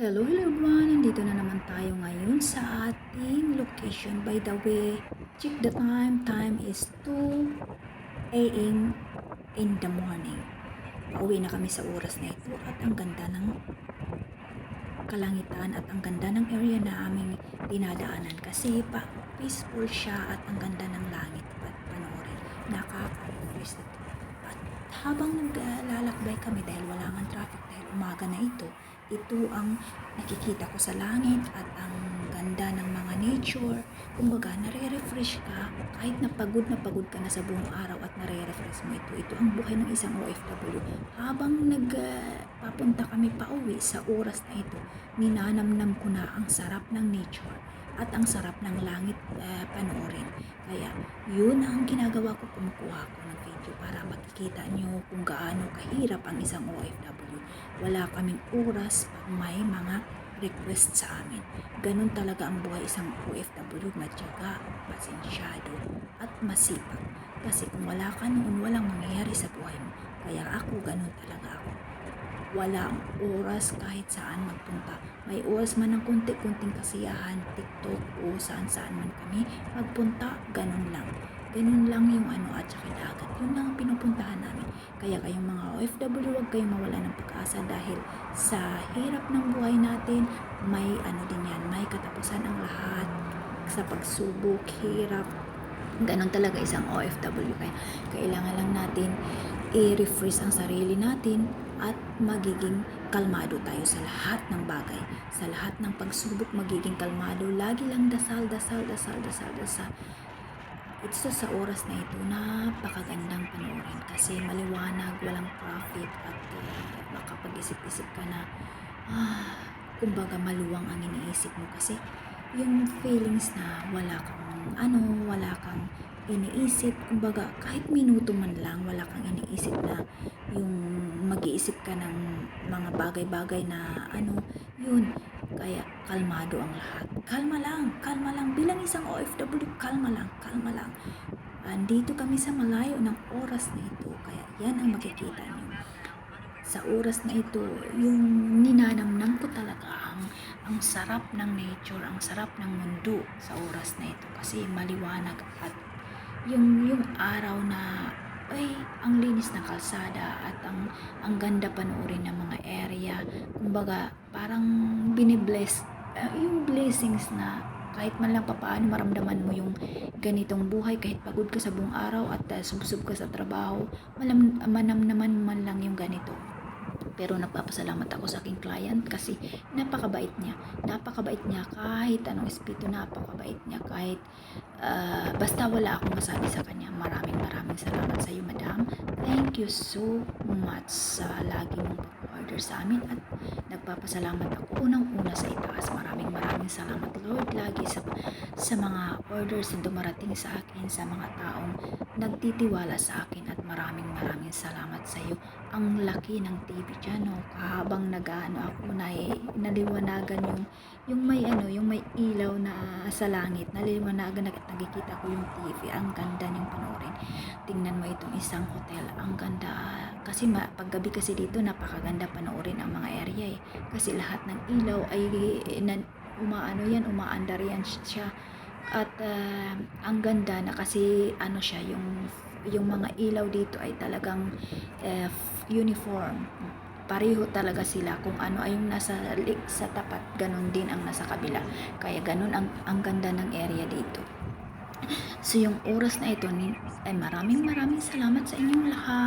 Hello, hello everyone! Nandito na naman tayo ngayon sa ating location. By the way, check the time. Time is 2 a.m. in the morning. Pauwi na kami sa oras na ito at ang ganda ng kalangitan at ang ganda ng area na aming dinadaanan kasi pa peaceful siya at ang ganda ng langit at panoorin. Nakaka-refresh ito. At habang naglalakbay kami dahil wala nga traffic dahil umaga na ito, ito ang nakikita ko sa langit at ang ganda ng mga nature. Kumbaga, nare-refresh ka kahit na pagod na pagod ka na sa buong araw at nare-refresh mo ito. Ito ang buhay ng isang OFW. Habang nagpapunta kami pa uwi sa oras na ito, ninanamnam ko na ang sarap ng nature at ang sarap ng langit uh, panoorin. Kaya yun ang ginagawa ko, kumukuha ko ng video para makikita nyo kung gaano kahirap ang isang OFW. Wala kaming oras pag may mga request sa amin. Ganun talaga ang buhay isang OFW, matyaga, pasensyado, at masipag. Kasi kung wala ka noon, walang mangyayari sa buhay mo. Kaya ako, ganun talaga ako walang oras kahit saan magpunta. May oras man ng konti-kunting kasiyahan, TikTok o saan-saan man kami magpunta, ganun lang. Ganun lang yung ano at saka dagat. Yun lang ang pinupuntahan namin. Kaya kayong mga OFW, huwag kayong mawala ng pag-asa dahil sa hirap ng buhay natin, may ano din yan, may katapusan ang lahat sa pagsubok, hirap, Ganon talaga isang OFW. Kaya kailangan lang natin i-refresh ang sarili natin at magiging kalmado tayo sa lahat ng bagay. Sa lahat ng pagsubok, magiging kalmado. Lagi lang dasal, dasal, dasal, dasal, dasal. Ito sa oras na ito, napakagandang panoorin kasi maliwanag, walang profit at uh, makapag-isip-isip ka na ah, kumbaga maluwang ang iniisip mo kasi yung feelings na wala kang ano, wala kang iniisip, kumbaga kahit minuto man lang wala kang iniisip na yung mag-iisip ka ng mga bagay-bagay na ano, yun, kaya kalmado ang lahat. Kalma lang, kalma lang. Bilang isang OFW, kalma lang, kalma lang. Andito kami sa malayo ng oras na ito, kaya yan ang makikita niyo sa oras na ito, yung ninanamnam ko talaga ang, ang sarap ng nature, ang sarap ng mundo sa oras na ito kasi maliwanag at yung, yung araw na ay ang linis ng kalsada at ang ang ganda panoorin ng mga area. Kumbaga parang binibless uh, yung blessings na kahit man lang papaano maramdaman mo yung ganitong buhay kahit pagod ka sa buong araw at uh, subsub ka sa trabaho malam, manam naman man lang yung ganito pero nagpapasalamat ako sa aking client kasi napakabait niya. Napakabait niya kahit anong espiritu, napakabait niya kahit uh, basta wala akong masabi sa kanya. Maraming maraming salamat sa iyo, madam. Thank you so much sa lagi mong pag-order sa amin at nagpapasalamat ako unang-una sa itaas. Maraming maraming salamat Lord lagi sa, sa mga orders na dumarating sa akin, sa mga taong nagtitiwala sa akin at maraming maraming salamat sa iyo. Ang laki ng TV no? Kahabang nag-ano ako na naliwanagan yung yung may ano, yung may ilaw na sa langit, naliwanagan na nakikita ko yung TV. Ang ganda niyong panoorin. Tingnan mo itong isang hotel. Ang ganda. Kasi ma, paggabi kasi dito, napakaganda panoorin ang mga area eh. Kasi lahat ng ilaw ay na, umaano yan, umaandar yan siya. At uh, ang ganda na kasi ano siya, yung yung mga ilaw dito ay talagang uh, uniform. Pareho talaga sila kung ano ay yung nasa sa tapat ganun din ang nasa kabila. Kaya ganun ang, ang ganda ng area dito. So yung oras na ito ay maraming maraming salamat sa inyong lahat